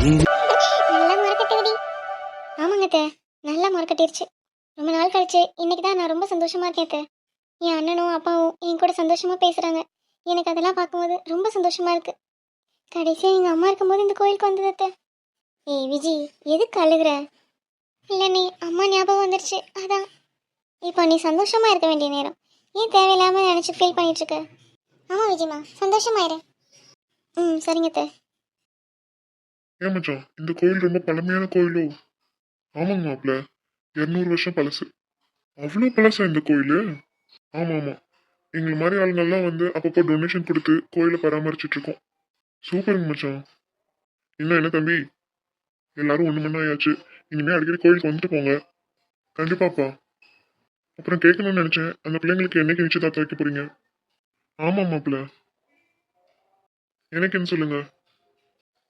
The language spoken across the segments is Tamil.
நல்லா மறக்கட்டுடி ஆமாங்க அத்தை. நல்லா மறக்கட்டிருச்சு. ரொம்ப நாள் கழிச்சு இன்னைக்கு தான் நான் ரொம்ப சந்தோஷமா இருக்கேன் அத்தை. என் அண்ணனும் அப்பாவும் என் கூட சந்தோஷமா பேசுறாங்க. எனக்கு அதெல்லாம் பார்க்கும்போது ரொம்ப சந்தோஷமா இருக்கு. கடைசியா எங்க அம்மா இருக்கும்போது இந்த கோயிலுக்கு வந்தது அத்தை. ஏய் விஜி எதுக்கு அழுகுற? இல்லை நீ அம்மா ஞாபகம் வந்துருச்சு. அதான். இப்போ நீ சந்தோஷமா இருக்க வேண்டிய நேரம். ஏன் தேவையில்லாமல் நினச்சி ஃபீல் பண்ணிட்டு இருக்க? ஆமா விஜிமா. சந்தோஷமாயிரு ம் சரிங்க அத்தை. ஏன் மச்சான் இந்த கோயில் ரொம்ப பழமையான கோயிலோ? ஆமாங்க மாப்ள இரநூறு வருஷம் பழசு. அவ்வளோ பழசா இந்த கோயில்? ஆமாம். ஆமாம் எங்களை மாதிரி ஆளுங்கள்லாம் வந்து அப்பப்போ டொனேஷன் கொடுத்து கோயிலை பராமரிச்சுட்டு இருக்கோம் சூப்பருங்க மச்சான். என்ன என்ன தம்பி? எல்லாரும் ஒன்று மணி ஆயாச்சு. இனிமேல் அடிக்கடி கோயிலுக்கு வந்துட்டு போங்க. கண்டிப்பாப்பா. அப்புறம் கேட்கணும்னு நினச்சேன். அந்த பிள்ளைங்களுக்கு என்னைக்கு நிச்சயதார்த்தம் வைக்க போறீங்க? ஆமாம் மாப்பிள்ள. எனக்கு என்ன சொல்லுங்கள்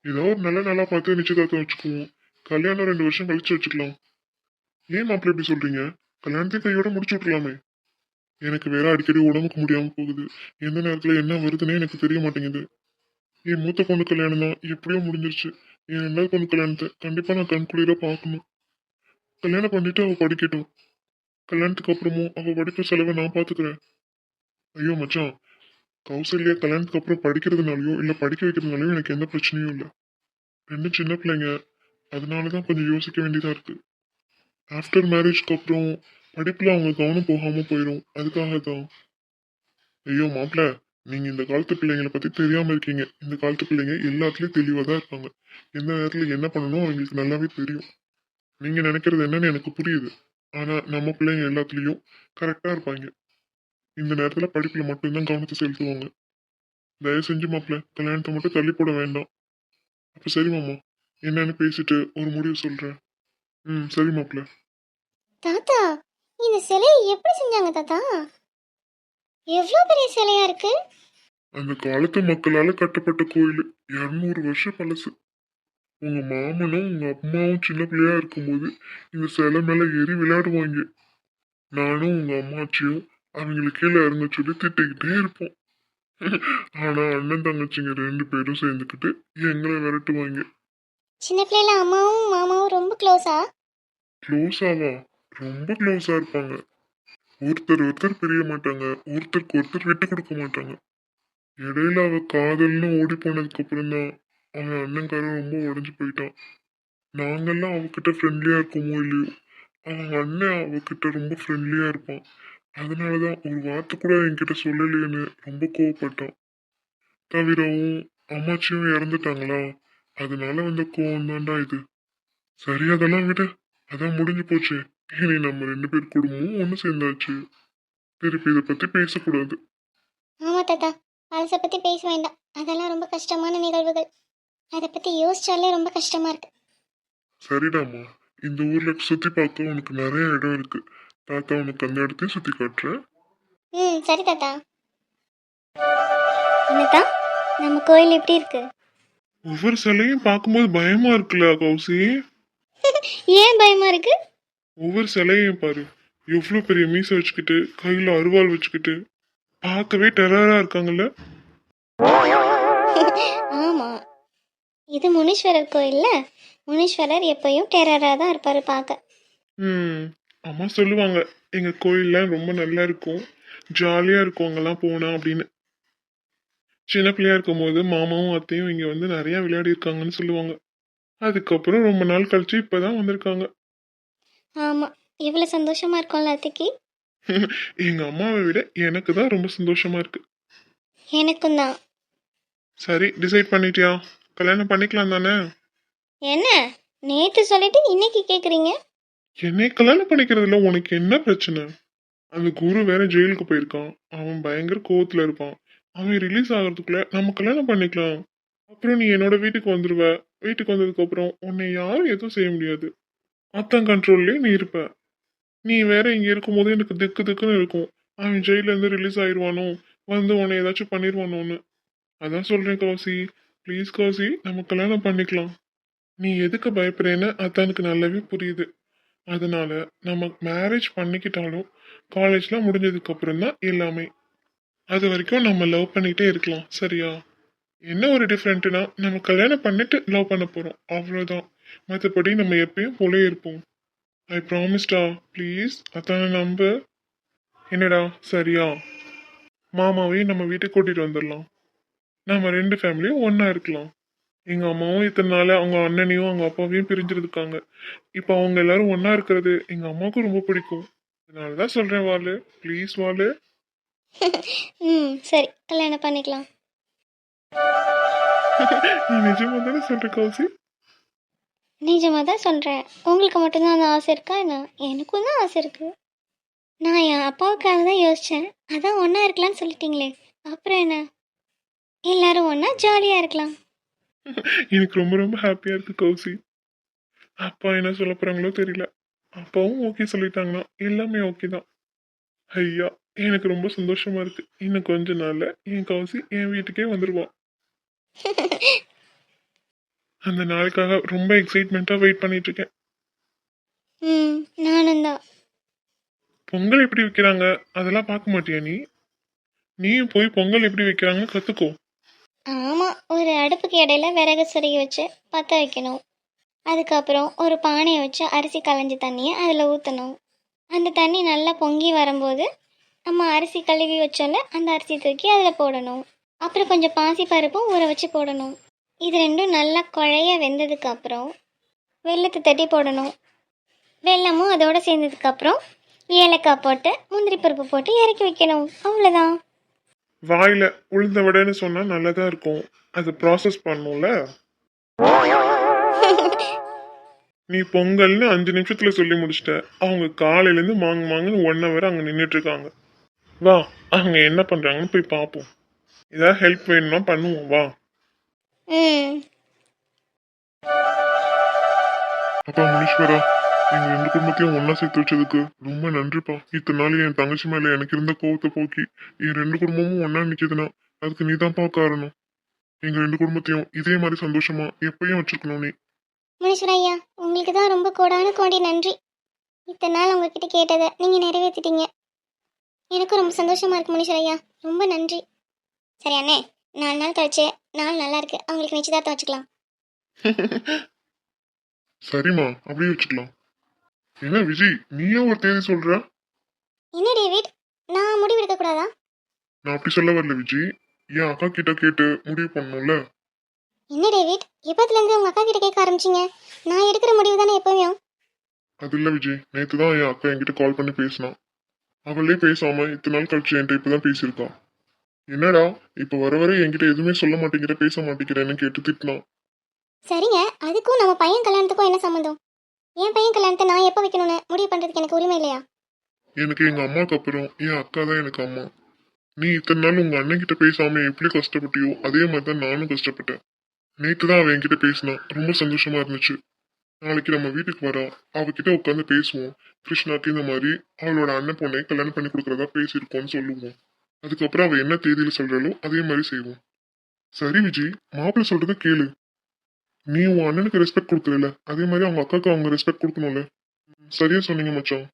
ஏதோ ஒரு நல்ல நாளா பார்த்து நிச்சயதார்த்தம் வச்சுக்குவோம். கல்யாணம் ரெண்டு வருஷம் கழிச்சு வச்சுக்கலாம். ஏன் மாப்பிள்ள இப்படி சொல்றீங்க? கல்யாணத்தையும் கையோட முடிச்சு விட்டுலாமே. எனக்கு வேற அடிக்கடி உடம்புக்கு முடியாம போகுது. எந்த நேரத்துல என்ன வருதுன்னே எனக்கு தெரிய மாட்டேங்குது. என் மூத்த பொண்ணு கல்யாணம் தான். எப்படியோ முடிஞ்சிருச்சு. என் ரெண்டாவது பொண்ணு கல்யாணத்தை கண்டிப்பா நான் கண் பார்க்கணும். கல்யாணம் பண்ணிட்டு அவ படிக்கட்டும். கல்யாணத்துக்கு அப்புறமும் அவ படிப்பு செலவை நான் பாத்துக்கிறேன் ஐயோ மச்சான். கௌசல்யா கல்யாணத்துக்கு அப்புறம் படிக்கிறதுனாலயோ இல்லை படிக்க வைக்கிறதுனாலயோ எனக்கு எந்த பிரச்சனையும் இல்லை. ரெண்டும் சின்ன பிள்ளைங்க. அதனால தான் கொஞ்சம் யோசிக்க வேண்டியதாக இருக்குது ஆஃப்டர் மேரேஜ்க்கு அப்புறம் படிப்பில் அவங்க கவனம் போகாமல் போயிடும் அதுக்காக தான். ஐயோ மாப்பிள்ள நீங்கள் இந்த காலத்து பிள்ளைங்களை பற்றி தெரியாமல் இருக்கீங்க. இந்த காலத்து பிள்ளைங்க எல்லாத்துலேயும் தெளிவாக தான் இருப்பாங்க. எந்த நேரத்தில் என்ன பண்ணணும் அவங்களுக்கு நல்லாவே தெரியும். நீங்கள் நினைக்கிறது என்னன்னு எனக்கு புரியுது. ஆனால் நம்ம பிள்ளைங்க எல்லாத்துலேயும் கரெக்டாக இருப்பாங்க. இந்த நேரத்துல படிப்புல மட்டும்தான் கவனத்தை செலுத்துவாங்க. தயவு செஞ்சு மாப்பிள்ள கல்யாணத்தை மட்டும் தள்ளி போட வேண்டாம். அப்ப சரி மாமா என்னன்னு பேசிட்டு ஒரு முடிவு சொல்றேன். ம் சரி மாப்பிள்ள தாத்தா இந்த சிலையை எப்படி செஞ்சாங்க தாத்தா? எவ்வளோ பெரிய சிலையா இருக்கு? அந்த காலத்து மக்களால கட்டப்பட்ட கோயில் இருநூறு வருஷம் பழசு. உங்க மாமனும் உங்க அம்மாவும் சின்ன பிள்ளையா இருக்கும்போது இந்த சிலை மேல ஏறி விளையாடுவாங்க. நானும் உங்க அம்மாச்சியும் அவங்களுக்கு கீழே இறங்க சொல்லி திட்டிக்கிட்டே இருப்போம். ஆனா அண்ணன் தங்கச்சிங்க ரெண்டு பேரும் சேர்ந்துக்கிட்டு எங்களை விரட்டுவாங்க. சின்ன பிள்ளைல அம்மாவும் மாமாவும் ரொம்ப க்ளோஸா க்ளோஸாவா ரொம்ப க்ளோஸா இருப்பாங்க. ஒருத்தர் ஒருத்தர் பிரிய மாட்டாங்க. ஒருத்தருக்கு ஒருத்தர் விட்டு கொடுக்க மாட்டாங்க. இடையில அவ காதல்னு ஓடி போனதுக்கு அப்புறம் தான் அவன் அண்ணன்காரன் ரொம்ப உடஞ்சு போயிட்டான். நாங்கெல்லாம் அவகிட்ட ஃப்ரெண்ட்லியா இருக்கோமோ இல்லையோ? அவங்க அண்ணன் அவகிட்ட ரொம்ப ஃப்ரெண்ட்லியா இருப்பான். அதனாலதான் ஒரு வார்த்தை கூட என்கிட்ட சொல்லலையேன்னு ரொம்ப கோவப்பட்டான் தவிரவும் அம்மாச்சியும் இறந்துட்டாங்களா? அதனால வந்த கோவம் தான்டா இது. சரி அதெல்லாம் விடு. அதான் முடிஞ்சு போச்சு. இனி நம்ம ரெண்டு பேர் குடும்பமும் ஒன்று சேர்ந்தாச்சு. திருப்பி இதை பத்தி பேசக்கூடாது. ஆமா தாத்தா. பழசை பத்தி பேச வேண்டாம். அதெல்லாம் ரொம்ப கஷ்டமான நிகழ்வுகள். அதை பத்தி யோசிச்சாலே ரொம்ப கஷ்டமா இருக்கு. சரிடாம்மா. இந்த ஊர்ல சுத்தி பார்க்க உனக்கு நிறைய இடம் இருக்கு. தாத்தா உனக்கு அந்த இடத்தையும் சுத்தி காட்டுறேன். ம் சரி தாத்தா. என்னத்தா நம்ம கோயில் எப்படி இருக்கு? ஒவ்வொரு சிலையும் பார்க்கும்போது பயமா இருக்குல்ல கௌசி? ஏன் பயமா இருக்கு? ஒவ்வொரு சிலையும் பாரு. எவ்வளோ பெரிய மீசை வச்சுக்கிட்டு கையில அருவாள் வச்சுக்கிட்டு பார்க்கவே டெரரா இருக்காங்கல்ல? ஆமா. இது முனீஸ்வரர் கோயில்ல முனீஸ்வரர் எப்பயும் டெரரா தான் இருப்பாரு பார்க்க. ம். அம்மா சொல்லுவாங்க எங்க கோயில்ல ரொம்ப நல்லா இருக்கும். ஜாலியா இருக்கும் அங்கெல்லாம் போனா அப்படின்னு. சின்ன பிள்ளையா இருக்கும்போது மாமாவும் அத்தையும் இங்க வந்து நிறைய விளையாடி இருக்காங்கன்னு சொல்லுவாங்க. அதுக்கப்புறம் ரொம்ப நாள் கழிச்சு இப்பதான் வந்திருக்காங்க. ஆமா இவ்வளவு சந்தோஷமா இருக்கும்ல அத்தைக்கு? எங்க அம்மாவை விட எனக்கு தான் ரொம்ப சந்தோஷமா இருக்கு. எனக்கும் தான். சரி டிசைட் பண்ணிட்டியா? கல்யாணம் பண்ணிக்கலாம் தானே? என்ன? நேத்து சொல்லிட்டு இன்னைக்கு கேக்குறீங்க? என்னை கல்யாணம் பண்ணிக்கிறதுல உனக்கு என்ன பிரச்சனை? அந்த குரு வேற ஜெயிலுக்கு போயிருக்கான். அவன் பயங்கர கோவத்துல இருப்பான். அவன் ரிலீஸ் ஆகிறதுக்குள்ள நம்ம கல்யாணம் பண்ணிக்கலாம். அப்புறம் நீ என்னோட வீட்டுக்கு வந்துடுவ வீட்டுக்கு வந்ததுக்கு அப்புறம் உன்னை யாரும் எதுவும் செய்ய முடியாது. அத்தன் கண்ட்ரோல்லே நீ இருப்ப. நீ வேற இங்க இருக்கும்போது எனக்கு திக்கு திக்குன்னு இருக்கும். அவன் ஜெயிலேருந்து ரிலீஸ் ஆயிடுவானோ வந்து உன்னை ஏதாச்சும் பண்ணிடுவானோன்னு அதான் சொல்றேன் கௌசி. ப்ளீஸ் கௌசி நம்ம கல்யாணம் பண்ணிக்கலாம். நீ எதுக்கு பயப்படுறேன்னு அத்தானுக்கு நல்லாவே புரியுது. அதனால நம்ம மேரேஜ் பண்ணிக்கிட்டாலும் காலேஜ்லாம் முடிஞ்சதுக்கு அப்புறம் தான் எல்லாமே. அது வரைக்கும் நம்ம லவ் பண்ணிக்கிட்டே இருக்கலாம் சரியா? என்ன ஒரு டிஃப்ரெண்ட்டுனா நம்ம கல்யாணம் பண்ணிட்டு லவ் பண்ண போகிறோம் அவ்வளோதான் மற்றபடி நம்ம எப்பயும் போலே இருப்போம். ஐ ப்ராமிஸ்டா ப்ளீஸ் அதான நம்ப என்னடா சரியா? மாமாவையும் நம்ம வீட்டுக்கு கூட்டிகிட்டு வந்துடலாம். நம்ம ரெண்டு ஃபேமிலியும் ஒன்றா இருக்கலாம். எங்க அம்மாவும் இத்தனை நாள் அவங்க அண்ணனையும் அவங்க அப்பாவையும் பிரிஞ்சிருக்காங்க இப்போ அவங்க எல்லாரும் ஒண்ணா இருக்கிறது எங்க அம்மாவுக்கும் ரொம்ப பிடிக்கும். அதனாலதான் சொல்றேன் வாலு. ப்ளீஸ் வாலு. ம் சரி. கல்யாணம் பண்ணிக்கலாம். நீ நிஜமா தானே சொல்ற கௌசி? நிஜமாக தான் சொல்கிறேன் உங்களுக்கு மட்டும்தான் அந்த ஆசை இருக்கா என்ன? எனக்கும் தான் ஆசை இருக்குது நான் என் அப்பாவுக்காக தான் யோசித்தேன் அதான் ஒன்றா இருக்கலாம்னு சொல்லிட்டீங்களே. அப்புறம் என்ன? எல்லாரும் ஒன்றா ஜாலியாக இருக்கலாம். எனக்கு ரொம்ப ரொம்ப ஹாப்பியா இருக்கு கௌசி. அப்பா என்ன சொல்ல போறாங்களோ தெரியல. அப்பாவும் ஓகே சொல்லிட்டாங்கன்னா எல்லாமே ஓகே தான். ஐயா எனக்கு ரொம்ப சந்தோஷமா இருக்கு. இன்னும் கொஞ்ச நாள்ல என் கௌசி என் வீட்டுக்கே வந்துருவா அந்த நாளுக்காக ரொம்ப எக்ஸைட்மெண்ட்டா வெயிட் பண்ணிட்டு இருக்கேன். ம் நானும் தான். பொங்கல் எப்படி வைக்கிறாங்க? அதெல்லாம் பார்க்க மாட்டியா நீ? நீயும் போய் பொங்கல் எப்படி வைக்கிறாங்க கத்துக்கோ. ஆமாம் ஒரு அடுப்புக்கு இடையில விறகு சொருகி வச்சு பற்ற வைக்கணும். அதுக்கப்புறம் ஒரு பானையை வச்சு அரிசி களைஞ்ச தண்ணியை அதில் ஊற்றணும் அந்த தண்ணி நல்லா பொங்கி வரும்போது நம்ம அரிசி கழுவி வச்சோம்ல அந்த அரிசி தூக்கி அதில் போடணும். அப்புறம் கொஞ்சம் பாசி பருப்பும் ஊற வச்சு போடணும். இது ரெண்டும் நல்லா குழைய வெந்ததுக்கு அப்புறம் வெள்ளத்தை தட்டி போடணும். வெல்லமும் அதோடு சேர்ந்ததுக்கப்புறம் ஏலக்காய் போட்டு முந்திரி பருப்பு போட்டு இறக்கி வைக்கணும். அவ்வளோதான் வாயில உளுந்த வடைன்னு சொன்னா நல்லதா இருக்கும். அதை ப்ராசஸ் பண்ணும்ல? நீ பொங்கல்னு அஞ்சு நிமிஷத்துல சொல்லி முடிச்சிட்ட. அவங்க காலையில இருந்து மாங்கு மாங்குன்னு ஒன் ஹவர் அங்க நின்றுட்டு இருக்காங்க வா அவங்க என்ன பண்றாங்கன்னு போய் பார்ப்போம் ஏதாவது ஹெல்ப் வேணும்னா பண்ணுவோம் வா. அப்பா முனீஸ்வரா. எங்க ரெண்டு குடும்பத்தையும் ஒண்ணா சேர்த்து வச்சதுக்கு ரொம்ப நன்றிப்பா. இத்தனை நாள் என் தங்கச்சி மேல எனக்கு இருந்த கோவத்தை போக்கி என் ரெண்டு குடும்பமும் ஒண்ணா நிக்குதுன்னா அதுக்கு நீதான்ப்பா காரணம். எங்க ரெண்டு குடும்பத்தையும் இதே மாதிரி சந்தோஷமா எப்பயும் வச்சிருக்கணும் நீ. முனீஸ்வர ஐயா உங்களுக்கு தான் ரொம்ப கோடான கோடி நன்றி. இத்தனை நாள் உங்ககிட்ட கேட்டதை நீங்கள் நிறைவேற்றிட்டீங்க எனக்கும் ரொம்ப சந்தோஷமா இருக்கு முனீஸ்வர ஐயா ரொம்ப நன்றி. சரி அண்ணே நாலு நாள் கழிச்சு நாள் நல்லா இருக்கு. அவங்களுக்கு நிச்சயதார்த்தம் வச்சுக்கலாம். சரிம்மா அப்படியே வச்சுக்கலாம். என்ன விஜய் நீயே ஒரு தேதி சொல்ற? என்ன டேவிட் நான் முடிவு எடுக்கக்கூடாதா நான் அப்படி சொல்ல வரல விஜய். என் அக்கா கிட்ட கேட்டு முடிவு பண்ணணும்ல. என்ன டேவிட் எப்பத்துலேருந்து உங்கள் அக்கா கிட்ட கேட்க ஆரம்பிச்சிங்க? நான் எடுக்கிற முடிவு தானே எப்பவும்? அது இல்ல விஜய். நேத்து தான் என் அக்கா என்கிட்ட கால் பண்ணி பேசினான் அவளே பேசாம இத்தனை நாள் கழிச்சு என்கிட்ட இப்பதான் பேசியிருக்கா. என்னடா இப்ப வர வர என்கிட்ட எதுவுமே சொல்ல மாட்டேங்கிற பேச மாட்டேங்கிறேன்னு கேட்டு திட்டினான் சரிங்க அதுக்கும் நம்ம பையன் கல்யாணத்துக்கும் என்ன சம்மந்தம் என் பையன் கல்யாணத்தை நான் எப்போ வைக்கணும்னு முடிவு பண்ணுறதுக்கு எனக்கு உரிமை இல்லையா? எனக்கு எங்க அம்மாக்கு அப்புறம் என் அக்கா தான் எனக்கு அம்மா. நீ இத்தனை நாள் உங்க அண்ணன் கிட்ட பேசாம எப்படி கஷ்டப்பட்டியோ அதே மாதிரி தான் நானும் கஷ்டப்பட்டேன். நேத்து தான் அவன் என்கிட்ட பேசினா ரொம்ப சந்தோஷமா இருந்துச்சு. நாளைக்கு நம்ம வீட்டுக்கு வரா. அவகிட்ட உட்காந்து பேசுவோம். கிருஷ்ணாக்கு இந்த மாதிரி அவளோட அண்ணன் பொண்ணை கல்யாணம் பண்ணி கொடுக்கறதா பேசியிருக்கோம்னு சொல்லுவோம். அதுக்கப்புறம் அவ என்ன தேதியில சொல்றாளோ அதே மாதிரி செய்வோம். சரி விஜய் மாப்பிள்ளை சொல்றத கேளு. நீ உன் அண்ணனுக்கு ரெஸ்பெக்ட் கொடுக்குறல அதே மாதிரி அவங்க அக்காவுக்கு அவங்க ரெஸ்பெக்ட் கொடுக்கணும்ல? சரியா சொன்னீங்க மச்சான்.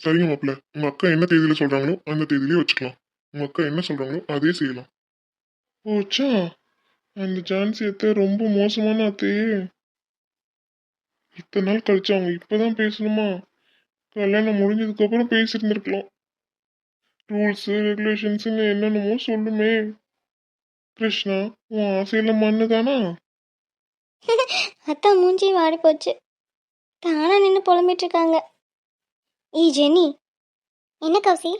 சரிங்க மாப்பிள்ள. உங்க அக்கா என்ன தேதியில சொல்றாங்களோ அந்த தேதியிலே வச்சுக்கலாம். உங்க அக்கா என்ன சொல்றாங்களோ அதே செய்யலாம். ஓச்சா அந்த ஜான்சி அத்தை ரொம்ப மோசமான அத்தையே. இத்தனை நாள் கழிச்சு அவங்க இப்பதான் பேசணுமா? கல்யாணம் முடிஞ்சதுக்கு அப்புறம் பேசியிருந்திருக்கலாம். ரூல்ஸ் ரெகுலேஷன்ஸ்னு என்னென்னமோ சொல்லுமே. கிருஷ்ணா உன் ஆசையில மண்ணு தானா அத்தா மூஞ்சி வாடி போச்சு தானா நின்று புலம்பிட்டு இருக்காங்க ஈ ஜெனி என்ன கௌசி?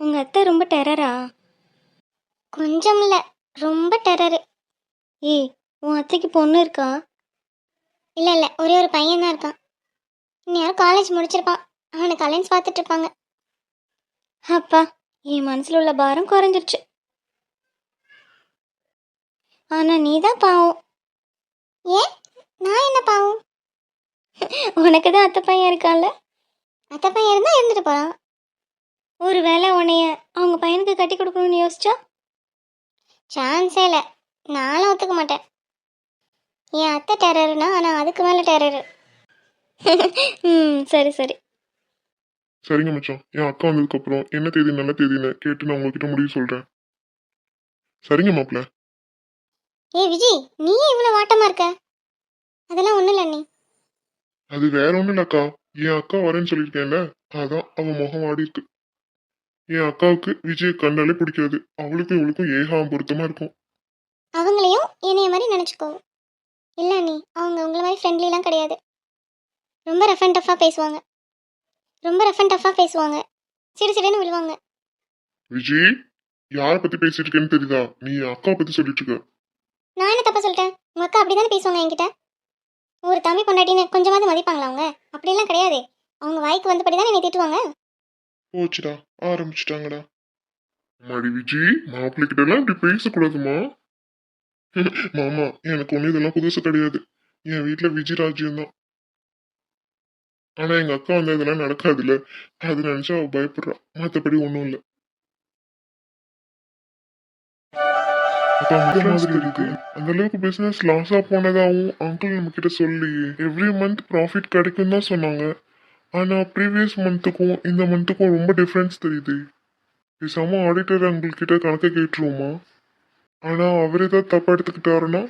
உங்க அத்தை ரொம்ப டெரரா கொஞ்சம் இல்ல ரொம்ப டெரரு ஏய் உன் அத்தைக்கு பொண்ணு இருக்கா? இல்ல இல்ல ஒரே ஒரு பையன் தான் இருக்கான். இன்னும் யாரும் காலேஜ் முடிச்சிருப்பான். அவனுக்கு அலைன்ஸ் பார்த்துட்டு இருப்பாங்க அப்பா என் மனசுல உள்ள பாரம் குறைஞ்சிருச்சு. ஆனா நீ தான் பாவம். ஏன் நான் என்ன பாவம்? உனக்கு தான் அத்தை பையன் இருக்கான்ல? அத்தை பையன் இருந்தால் இருந்துட்டு ஒரு வேளை உன்னைய அவங்க பையனுக்கு கட்டி கொடுக்கணும்னு யோசிச்சா? சான்ஸே இல்லை. நானும் ஒத்துக்க மாட்டேன். என் அத்தை டெரருனா ஆனால் அதுக்கு மேலே டெரரு. ம் சரி சரி. சரிங்க மச்சான். என் அக்கா வந்ததுக்கப்புறம் என்ன தேதி நல்ல தேதின்னு கேட்டு நான் உங்ககிட்ட முடிவு சொல்கிறேன் சரிங்க மாப்பிள்ள. ஏய் விஜய் நீ ஏன் இவ்வளோ வாட்டமா இருக்க? அதெல்லாம் ஒன்றும் இல்லை அண்ணி. அது வேற ஒண்ணும் இல்லக்கா. என் அக்கா வரேன்னு சொல்லியிருக்கேன்ல அதான் அவ முகம் ஆடி இருக்கு. என் அக்காவுக்கு விஜய் கண்டாலே பிடிக்காது. அவளுக்கும் இவளுக்கும் ஏகாம் பொருத்தமா இருக்கும். அவங்களையும் என்னைய மாதிரி நினச்சிக்கோ. இல்லை அண்ணி அவங்க உங்களை மாதிரி ஃப்ரெண்ட்லிலாம் கிடையாது. ரொம்ப ரஃப் அண்ட் டஃப்பாக பேசுவாங்க. ரொம்ப ரஃப் அண்ட் டஃப்பாக பேசுவாங்க. சிடு சிடுன்னு விழுவாங்க. விஜய் யார பத்தி பேசிட்டு இருக்கேன்னு தெரியுதா? நீ என் அக்காவை பத்தி சொல்லிட்டு இருக்க. நான் என்ன தப்பா சொல்லிட்டேன்? உங்க அக்கா அப்படி தானே பேசுவாங்க என்கிட்ட? ஒரு தம்பி பொண்டாட்டின்னு கொஞ்சமாவது மதிப்பாங்களா அவங்க? அப்படியெல்லாம் கிடையாது. அவங்க வாய்க்கு வந்தபடி தான் என்னை திட்டுவாங்க? போச்சுடா ஆரம்பிச்சிட்டாங்கடா. மாடி விஜய் மாப்பிள்ளை கிட்ட எல்லாம் இப்படி பேசக்கூடாதுமா? மாமா எனக்கு ஒண்ணு இதெல்லாம் புதுசு கிடையாது. என் வீட்டுல விஜய் ராஜ்யம் தான் ஆனா எங்க அக்கா வந்து இதெல்லாம் நடக்காதுல்ல? அது நினைச்சா அவ பயப்படுறா. மத்தபடி ஒண்ணும் இல்லை. மாதிரி இருக்கு அந்த அளவுக்கு பிசினஸ் லாஸா போனதாவும் அங்கிள் நம்ம கிட்ட சொல்லி எவ்ரி மந்த் ப்ராஃபிட் கிடைக்கும் தான் சொன்னாங்க. ஆனா ப்ரீவியஸ் மந்த்துக்கும் இந்த மந்த்துக்கும் ரொம்ப டிஃப்ரென்ஸ் தெரியுது. பேசாம ஆடிட்டர் அங்கிள் கிட்ட கணக்கை கேட்டுருவோமா? ஆனா அவர் ஏதாவது தப்பா எடுத்துக்கிட்டாருன்னா?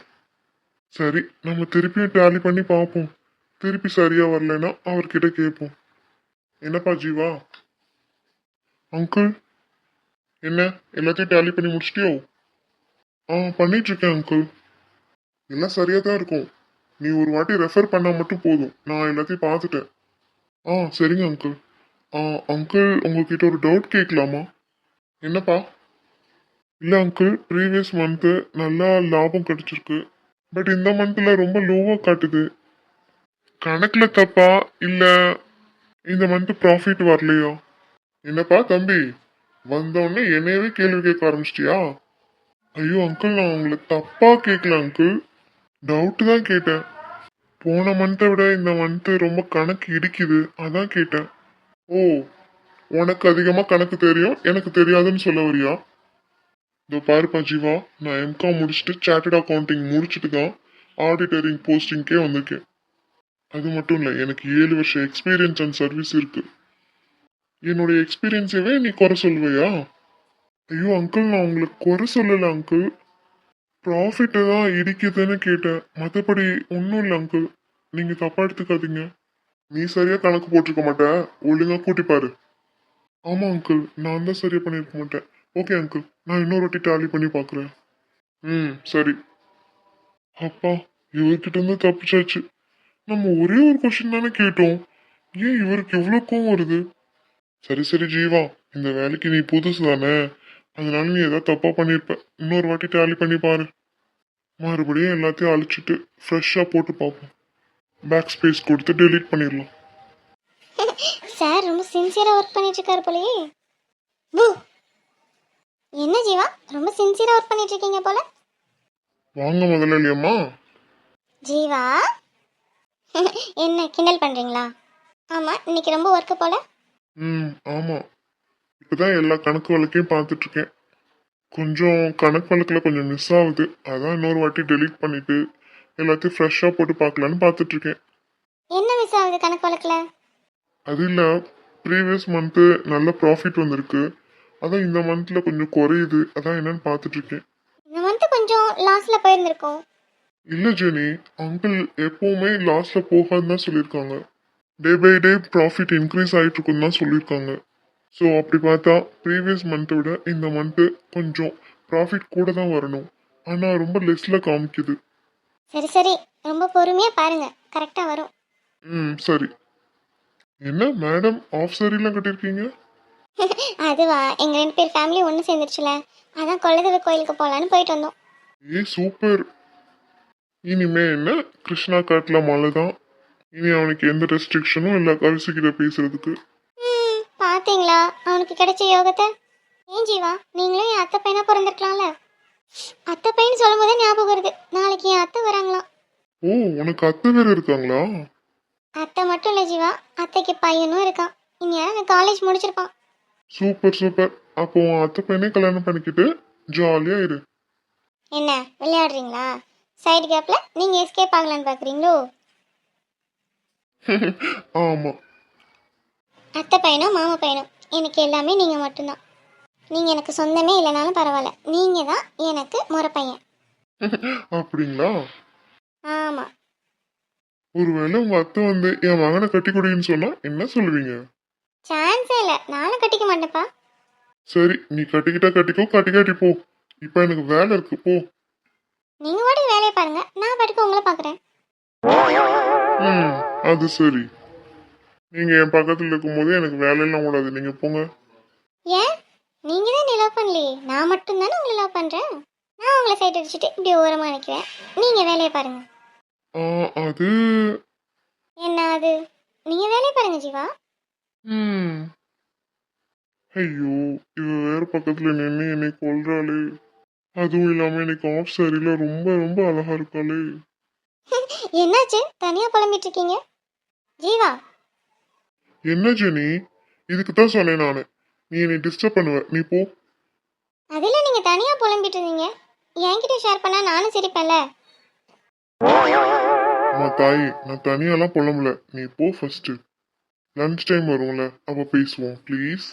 சரி நம்ம திருப்பியும் டேலி பண்ணி பார்ப்போம். திருப்பி சரியா வரலைன்னா அவர்கிட்ட கேட்போம். என்னப்பா ஜீவா? அங்கிள் என்ன? எல்லாத்தையும் டேலி பண்ணி முடிச்சிட்டியோ? ஆ பண்ணிட்டு இருக்கேன் அங்கிள் எல்லாம் சரியா தான் இருக்கும். நீ ஒரு வாட்டி ரெஃபர் பண்ணா மட்டும் போதும். நான் எல்லாத்தையும் பார்த்துட்டேன். ஆ சரிங்க அங்கிள் ஆ அங்கிள் உங்ககிட்ட ஒரு டவுட் கேட்கலாமா? என்னப்பா? இல்லை அங்கிள் ப்ரீவியஸ் மந்த்து நல்லா லாபம் கிடைச்சிருக்கு. பட் இந்த மந்த்தில் ரொம்ப லோவாக காட்டுது. கணக்கில் தப்பா? இல்லை இந்த மந்த் ப்ராஃபிட் வரலையா? என்னப்பா தம்பி? வந்தோடனே என்னையவே கேள்வி கேட்க ஆரம்பிச்சிட்டியா? ஐயோ அங்கிள் நான் உங்களை தப்பா கேட்கல அங்கிள் டவுட்டு தான் கேட்டேன். போன மந்த்தை விட இந்த மந்த்து ரொம்ப கணக்கு இடிக்குது. அதான் கேட்டேன். ஓ உனக்கு அதிகமா கணக்கு தெரியும்? எனக்கு தெரியாதுன்னு சொல்ல வரியா? இதோ பாருப்பா ஜீவா நான் எம்காம் முடிச்சுட்டு சார்ட்டட் அக்கௌண்டிங் முடிச்சுட்டு தான் ஆடிட்டரிங் போஸ்டிங்க்கே வந்திருக்கேன். அது மட்டும் இல்லை எனக்கு ஏழு வருஷம் எக்ஸ்பீரியன்ஸ் அண்ட் சர்வீஸ் இருக்கு. என்னுடைய எக்ஸ்பீரியன்ஸவே நீ குறை சொல்லுவையா? ஐயோ அங்கிள் நான் உங்களுக்கு குறை சொல்லலை அங்கிள் ப்ராஃபிட்டை தான் இடிக்குதுன்னு கேட்டேன். மற்றபடி ஒன்றும் இல்லை அங்கிள் நீங்கள் தப்பாக எடுத்துக்காதீங்க. நீ சரியாக கணக்கு போட்டிருக்க மாட்ட. ஒழுங்காக கூட்டி ஆமாம் அங்கிள் நான் தான் சரியாக பண்ணியிருக்க மாட்டேன். ஓகே அங்கிள் நான் இன்னொரு வாட்டி டேலி பண்ணி பார்க்குறேன் ம் சரி. அப்பா இவர்கிட்டருந்து தப்பிச்சாச்சு. நம்ம ஒரே ஒரு கொஸ்டின் தானே கேட்டோம். ஏன் இவருக்கு எவ்வளோ கோவம் வருது? சரி சரி ஜீவா. இந்த வேலைக்கு நீ புதுசு தானே? அதனால நீ ஏதாவது தப்பா பண்ணியிருப்ப இன்னொரு வாட்டி டேலி பண்ணி பாரு. மறுபடியும் எல்லாத்தையும் அழிச்சிட்டு ஃப்ரெஷ்ஷாக போட்டு பார்ப்போம். பேக் ஸ்பேஸ் கொடுத்து டெலீட் பண்ணிடலாம். சார் ரொம்ப சின்சியராக ஒர்க் பண்ணிட்டு இருக்காரு போலயே. பூ என்ன ஜீவா? ரொம்ப சின்சியராக ஒர்க் பண்ணிட்டு இருக்கீங்க போல. வாங்க முதலாளியம்மா. ஜீவா? என்ன கிண்டல் பண்ணுறீங்களா ஆமாம் இன்னைக்கு ரொம்ப ஒர்க்கு போல. ம் ஆமாம் இப்போதான் எல்லா கணக்கு வழக்கையும் பார்த்துட்டு இருக்கேன் கொஞ்சம் கணக்கு வழக்கில் கொஞ்சம் மிஸ் ஆகுது. அதான் இன்னொரு வாட்டி டெலீட் பண்ணிட்டு எல்லாத்தையும் ஃப்ரெஷ்ஷாக போட்டு பார்க்கலான்னு பார்த்துட்டு இருக்கேன் என்ன மிஸ் ஆகுது கணக்கு வழக்கில்? அது இல்லை ப்ரீவியஸ் மந்த்து நல்ல ப்ராஃபிட் வந்திருக்கு. அதான் இந்த மந்த்தில் கொஞ்சம் குறையுது. அதான் என்னன்னு பார்த்துட்டு இருக்கேன் இந்த மந்த்து கொஞ்சம் லாஸில் போயிருந்திருக்கோம். இல்லை ஜெனி அங்கிள் எப்பவுமே லாஸ்ட்ல போகாதுன்னு தான் சொல்லியிருக்காங்க. Day by day profit increase ஆகிட்டு இருக்குன்னு தான் சொல்லியிருக்காங்க. ஸோ அப்படி பார்த்தா ப்ரீவியஸ் மந்த்தை விட இந்த மந்த்து கொஞ்சம் ப்ராஃபிட் கூட தான் வரணும். ஆனால் ரொம்ப லெஸ்ல காமிக்குது. சரி சரி. ரொம்ப பொறுமையாக பாருங்க. கரெக்டாக வரும். ம் சரி. என்ன மேடம் ஆஃப் சாரிலாம் கட்டியிருக்கீங்க? அதுவா? எங்கள் ரெண்டு பேர் ஃபேமிலி ஒன்று சேர்ந்துருச்சுல. அதான் கொலதெய்வ கோயிலுக்கு போகலான்னு போயிட்டு வந்தோம். ஏ சூப்பர். இனிமே என்ன? கிருஷ்ணா காட்டில் மழை தான் இனி அவனுக்கு எந்த ரெஸ்ட்ரிக்ஷனும் இல்லை கரிசிக்கிட்ட பேசுறதுக்கு. பார்த்தீங்களா அவனுக்கு கிடைச்ச யோகத்தை? ஏன் ஜீவா? நீங்களும் என் அத்தை பையனா பிறந்திருக்கலாம்ல? அத்தை பையன் சொல்லும் போதே ஞாபகம் வருது. நாளைக்கு என் அத்தை வராங்களாம். ஓ உனக்கு அத்தை வேற இருக்காங்களா? அத்தை மட்டும் இல்லை ஜீவா. அத்தைக்கு பையனும் இருக்கான். அவன் காலேஜ் முடிச்சிருப்பான். Super super. அப்போ உன் அத்தை பையனே கல்யாணம் பண்ணிக்கிட்டு ஜாலியா இரு. என்ன விளையாடுறீங்களா? சைடு கேப்பில் நீங்கள் எஸ்கேப் ஆகலான்னு பார்க்குறீங்களோ ஆமா. அத்தை பையனும் மாமா பையனும். எனக்கு எல்லாமே நீங்கள் மட்டும்தான். நீங்கள் எனக்கு சொந்தமே இல்லைனாலும் பரவாயில்ல. நீங்கள் தான் எனக்கு முறை பையன் அப்படிங்களா? ஆமாம் ஒருவேளை உங்க அத்தை வந்து என் மகனை கட்டி கொடுன்னு சொன்னா என்ன சொல்லுவீங்க? சான்ஸே இல்லை. நானும் கட்டிக்க மாட்டேன்ப்பா. சரி நீ கட்டிக்கிட்டா கட்டிக்கோ கட்டிக்காட்டி போ. இப்ப எனக்கு வேலை இருக்கு போ. நீங்கள் பாட்டுக்கு வேலையை பாருங்க. நான் பாட்டுக்கு உங்களை பார்க்குறேன் ம் அது சரி. நீங்க என் பக்கத்துல இருக்கும்போது எனக்கு வேலையெல்லாம் கூடாது நீங்க போங்க. ஏன்? நீங்கள் தான் லவ் பண்ணலையே. நான் மட்டும்தானே உங்களை லவ் பண்ணுறேன் நான் உங்களை சைட் அடிச்சுட்டு இப்படி ஓரமாக நிற்கிறேன் நீங்கள் வேலையை பாருங்க. ஆ, அது என்ன அது? நீங்கள் வேலையை பாருங்க ஜீவா. ம். ஐயோ இவ வேற பக்கத்துல நின்று என்னை கொல்றாளே. அதுவும் இல்லாம இன்னைக்கு ஆஃப் சாரில ரொம்ப ரொம்ப அழகா இருக்காளே. என்னாச்சு? தனியாக புலம்பிட்டு இருக்கீங்க? ஜீவா என்ன ஜெனி? இதுக்கு தான் சொன்னேன் நானு. நீ என்னை டிஸ்டர்ப் பண்ணுவ. நீ போ. அதில் நீங்கள் தனியாக புலம்பிட்டு இருந்தீங்க என்கிட்ட ஷேர் பண்ணால் நானும் சிரிப்பேன்ல. அம்மா தாயி நான் தனியாலாம் புலம்பல. நீ போ ஃபர்ஸ்ட் லன்ச் டைம் வரும்ல. அப்ப பேசுவோம் ப்ளீஸ்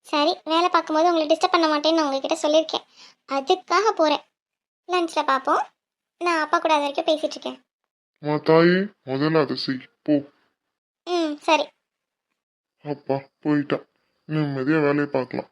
சரி வேலை பார்க்கும்போது உங்களை டிஸ்டர்ப் பண்ண மாட்டேன்னு நான் உங்ககிட்ட சொல்லியிருக்கேன். அதுக்காக போகிறேன் லஞ்சில் பார்ப்போம். நான் அப்பா கூட அது வரைக்கும் பேசிகிட்டு இருக்கேன். அம்மா தாயி முதல்ல அதை செய். போ. ம் சரி. அப்பா போயிட்டான். நிம்மதியாக வேலையை பார்க்கலாம்.